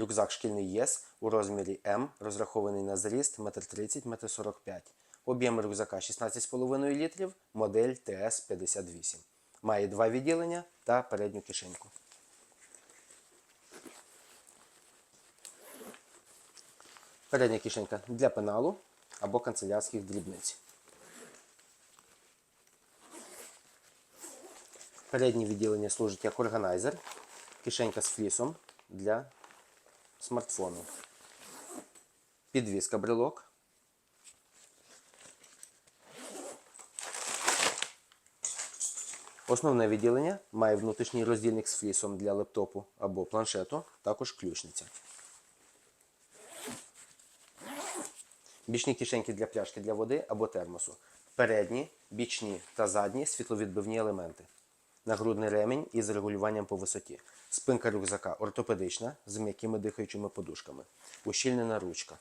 Рюкзак шкільний ЄС у розмірі М, розрахований на зріст 1,30 м, 1,45 м. Об'єм рюкзака 16,5 літрів, модель ТС-58. Має два відділення та передню кишеньку. Передня кишенька для пеналу або канцелярських дрібниць. Переднє відділення служить як органайзер, кишенька з флісом для смартфону. Підвіска брелок. Основне відділення має внутрішній роздільник з флісом для лептопу або планшету, також ключниця. Бічні кишеньки для пляшки для води або термосу. Передні, бічні та задні світловідбивні елементи. Нагрудний ремінь із регулюванням по висоті. Спинка рюкзака ортопедична з м'якими дихаючими подушками. Ущільнена ручка.